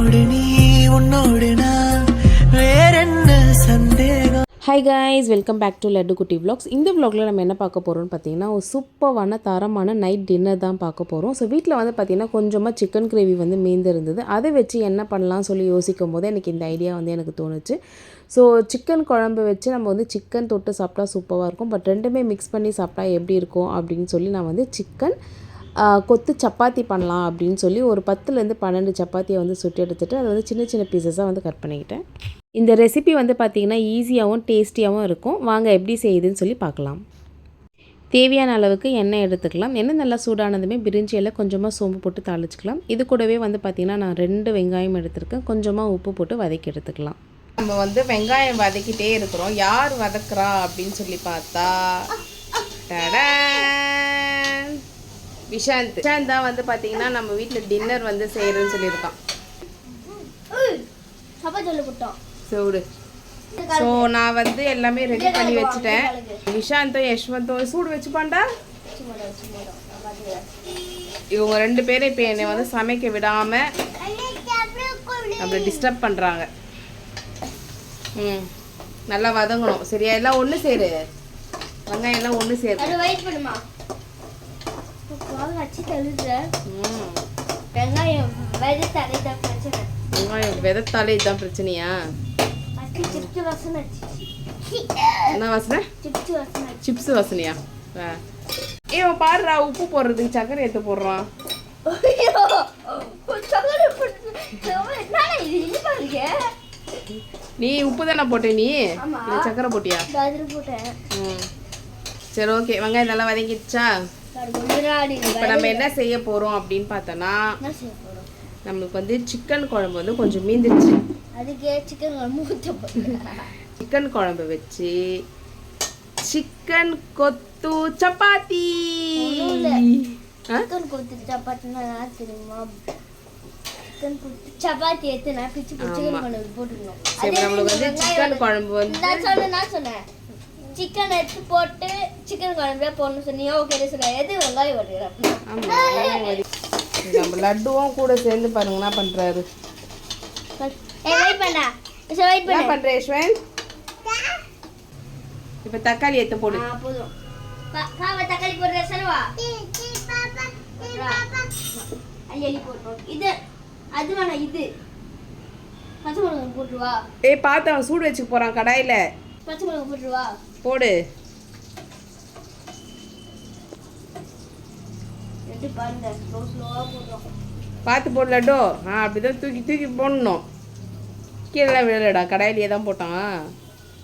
உன்னோடு நீ உன்னோடு நான். வேறென்ன சந்தேகம்? Hi guys welcome back to Laddu Kutty vlogs இந்த விளாகில் நம்ம என்ன பார்க்க போகிறோம்னு பார்த்தீங்கன்னா ஒரு சூப்பரான தரமான நைட் டின்னர் தான் பார்க்க போகிறோம் ஸோ வீட்டில் வந்து பார்த்திங்கன்னா கொஞ்சமாக சிக்கன் கிரேவி வந்து மீந்து இருந்தது அதை வச்சு என்ன பண்ணலாம் சொல்லி யோசிக்கும் போது எனக்கு இந்த ஐடியா வந்து எனக்கு தோணுச்சு. ஸோ சிக்கன் குழம்பு வச்சு நம்ம வந்து சிக்கன் தொட்டு சாப்பிட்டா சூப்பராக இருக்கும். பட் ரெண்டுமே மிக்ஸ் பண்ணி சாப்பிட்டா எப்படி இருக்கும் அப்படின்னு சொல்லி நான் வந்து சிக்கன் கொத்து சப்பாத்தி பண்ணலாம் அப்படின்னு சொல்லி ஒரு பத்துலேருந்து பன்னெண்டு சப்பாத்தியை வந்து சுட்டு எடுத்துட்டு அதை வந்து சின்ன சின்ன பீசஸாக வந்து கட் பண்ணிக்கிட்டேன். இந்த ரெசிபி வந்து பார்த்திங்கன்னா ஈஸியாகவும் டேஸ்டியாகவும் இருக்கும். வாங்க எப்படி செய்யுதுன்னு சொல்லி பார்க்கலாம். தேவையான அளவுக்கு எண்ணெய் எடுத்துக்கலாம். எண்ணெய் நல்லா சூடானதுமே பிரிஞ்சி எல்லாம் கொஞ்சமாக சோம்பு போட்டு தாளிச்சிக்கலாம். இது கூடவே வந்து பார்த்திங்கன்னா நான் ரெண்டு வெங்காயம் எடுத்திருக்கேன். கொஞ்சமாக உப்பு போட்டு வதக்கி எடுத்துக்கலாம். நம்ம வந்து வெங்காயம் வதக்கிட்டே இருக்கிறோம். யார் வதக்குறா அப்படின்னு சொல்லி பார்த்தா டடா! விஷாந்த். விஷாந்த் தான் வந்து பார்த்தீங்கன்னா நம்ம வீட்டில் டின்னர் வந்து செய்கிறேன்னு சொல்லியிருக்கான். சூடு ஸோ நான் வந்து எல்லாமே ரெடி பண்ணி வச்சுட்டேன். விஷாந்தும் யஷ்வந்தும் சூடு வச்சுப்பாண்டா இவங்க ரெண்டு பேரும் இப்போ என்னை வந்து சமைக்க விடாமல் நம்மளை டிஸ்டர்ப் பண்ணுறாங்க ம். நல்லா வதங்கணும். சரியா? எல்லாம் ஒன்று சேரு. வெங்காயம் எல்லாம் ஒன்று சேரு. வச்சு ம் வெங்காயம் வெது தலைதான் பிரச்சனை வெங்காயம் விதத்தாலே இதுதான் பிரச்சனையா? சிப்ஸ் வாசனை என்ன வாசனை? சிப்ஸ் வாசனை சிப்ஸ் வாசனையா அவன் பாருடா உப்பு போடுறதுக்கு சக்கரை எடுத்து போடுறான். நீ உப்பு தானே போட்ட நீ? சக்கரை போட்டியா? போட்டேன். ம். சரி ஓகே வெங்காயம் நல்லா வதங்கிடுச்சா? இப்போ நம்ம என்ன செய்ய போகிறோம் அப்படின்னு பார்த்தோன்னா போறோம்? நம்மளுக்கு வந்து சிக்கன் குழம்பு வந்து கொஞ்சம் மீந்துருச்சு. அதுக்கே சிக்கன் குழம்பு சிக்கன் குழம்பு வச்சு சிக்கன் கொத்து சப்பாத்தி? சிக்கன் கொடுத்து சப்பாத்தினா தெரியுமா? சிக்கன் கொடுத்து சப்பாத்தி எடுத்து பிச்சு பிச்சு சிக்கன். குழம்பு போட்டுக்கணும். சரி நம்மளுக்கு வந்து சிக்கன் குழம்பு வந்து நான் சொன்னேன் நான் சொன்னேன். சிக்கன் எடுத்து போட்டு சிக்கன் குழம்புல போடணும் சொன்னீங்க ஓகே சொன்னேன் எது வெங்காயம் சரி, நம்ம லட்டுவும் கூட சேர்ந்து பாருங்க என்ன பண்றாரு? என்ன பண்ற யஷ்வந்த்? இப்ப தக்காளி ஏத்த போடு. போதும். தக்காளி போடுற சரவா அள்ளி போட்டுரும் இது அது வேணாம் இது. பச்சை மிளகாய் போட்டுருவா. ஏய் பார்த்து அவன் சூடு வச்சுக்க போறான் கடாயில. பச்சை மிளகாய் போட்டுருவா. போடு ரெண்டு பாருங்க ஸ்லோ ஸ்லோவாக போடுறோம் பார்த்து போடு லட்டு ஆ அப்படிதான் தூக்கி தூக்கி போடணும். கீழே விழலடா கடாயிலேயே தான் போட்டான்.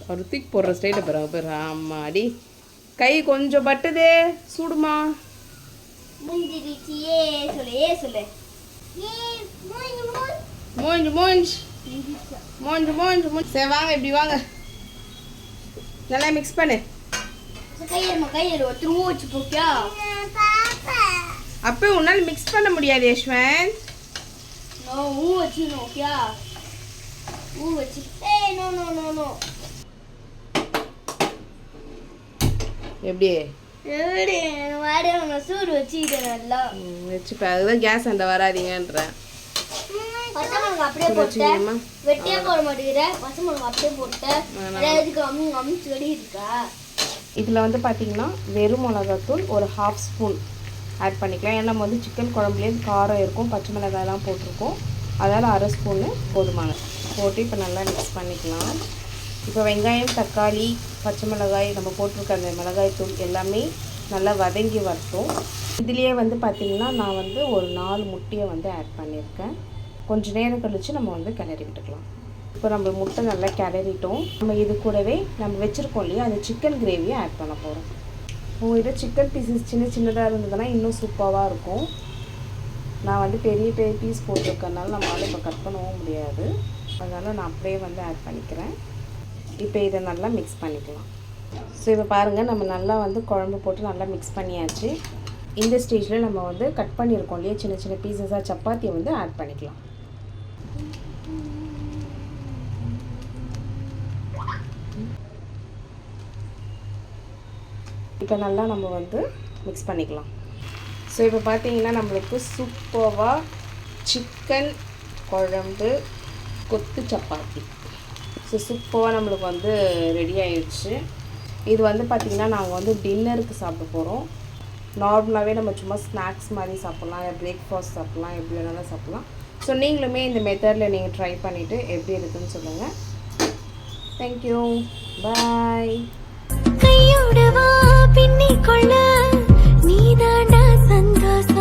அவர் தூக்கி போடுற ஸ்டைல பாருங்க பாரு. ஆமா அடி கை கொஞ்சம் பட்டுதே சூடுமா. மூஞ்சு மூஞ்சு. மூஞ்சு மூஞ்சு. மூஞ்சு சரி வாங்க இப்படி வாங்க. நல்லா மிக்ஸ் பண்ணு. கையெழுமா கையெழு ஊ வச்சு போக்கியா? அப்போ உன்னால் மிக்ஸ் பண்ண முடியாது யஷ்வந்த். நோ ஊ வச்சு ஓகேயா ஊ வச்சு. ஏய் நோ நோ நோ நோ எப்படி? எப்படி? வாடி நான் சூடு நல்லா. ம், வச்சுப்ப. அதுதான் கேஸ் அந்த வராதீங்கன்றேன் பச்சை மிளகா அப்படியே போட்டேன் வெட்டியா போட மாட்டேங்கிற. பச்சை மிளகா அப்படியே போட்டேன். அதாவது அம்மு அம்மு செடி இருக்கா இதில் வந்து பார்த்தீங்கன்னா வெறும் மிளகாத்தூள் ஒரு ஹாஃப் ஸ்பூன் ஆட் பண்ணிக்கலாம். ஏன்னா நம்ம வந்து சிக்கன் குழம்புலேயே காரம் இருக்கும் பச்சை மிளகாயெல்லாம் போட்டிருக்கோம். அதனால் அரை ஸ்பூனு போதுமானது போட்டு இப்போ நல்லா மிக்ஸ் பண்ணிக்கலாம். இப்போ வெங்காயம் தக்காளி பச்சை மிளகாய் நம்ம போட்டிருக்க அந்த மிளகாய் தூள் எல்லாமே நல்லா வதங்கி வரட்டும். இதுலேயே வந்து பார்த்திங்கன்னா நான் வந்து ஒரு நாலு முட்டையை வந்து ஆட் பண்ணியிருக்கேன். கொஞ்சம் நேரம் கழித்து நம்ம வந்து கிளறி விட்டுக்கலாம். இப்போ நம்ம முட்டை நல்லா கிளறிட்டோம். நம்ம இது கூடவே நம்ம வச்சுருக்கோம் இல்லையா அந்த சிக்கன் கிரேவியை ஆட் பண்ண போகிறோம் உங்கள்கிட்ட சிக்கன் பீசஸ் சின்ன சின்னதாக இருந்ததுன்னா இன்னும் சூப்பராக இருக்கும். நான் வந்து பெரிய பெரிய பீஸ் போட்டிருக்கறனால நம்மளால் இப்போ கட் பண்ணவும் முடியாது. அதனால் நான் அப்படியே வந்து ஆட் பண்ணிக்கிறேன். இப்போ இதை நல்லா மிக்ஸ் பண்ணிக்கலாம். ஸோ இப்போ பாருங்கள் நம்ம நல்லா வந்து குழம்பு போட்டு நல்லா மிக்ஸ் பண்ணியாச்சு. இந்த ஸ்டேஜில் நம்ம வந்து கட் பண்ணியிருக்கோம் இல்லையா? சின்ன சின்ன பீசஸாக சப்பாத்தியை வந்து ஆட் பண்ணிக்கலாம். இப்போ நல்லா நம்ம வந்து மிக்ஸ் பண்ணிக்கலாம். ஸோ இப்போ பார்த்தீங்கன்னா நம்மளுக்கு சூப்பராக சிக்கன் குழம்பு கொத்து சப்பாத்தி. ஸோ சூப்பராக நம்மளுக்கு வந்து ரெடி ஆயிடுச்சு இது வந்து பார்த்திங்கன்னா நாங்கள் வந்து டின்னருக்கு சாப்பிட போகிறோம் நார்மலாகவே நம்ம சும்மா ஸ்நாக்ஸ் மாதிரி சாப்பிட்லாம் இல்லை பிரேக்ஃபாஸ்ட் சாப்பிட்லாம் எப்படி வேணாலும் சாப்பிட்லாம். ஸோ நீங்களுமே இந்த மெத்தடில் நீங்கள் ட்ரை பண்ணிவிட்டு எப்படி இருக்குன்னு சொல்லுங்கள் தேங்க்யூ பாய் கையோட வா பின்னிக்கொள்ள நீதாண்டா சந்தோஷம்.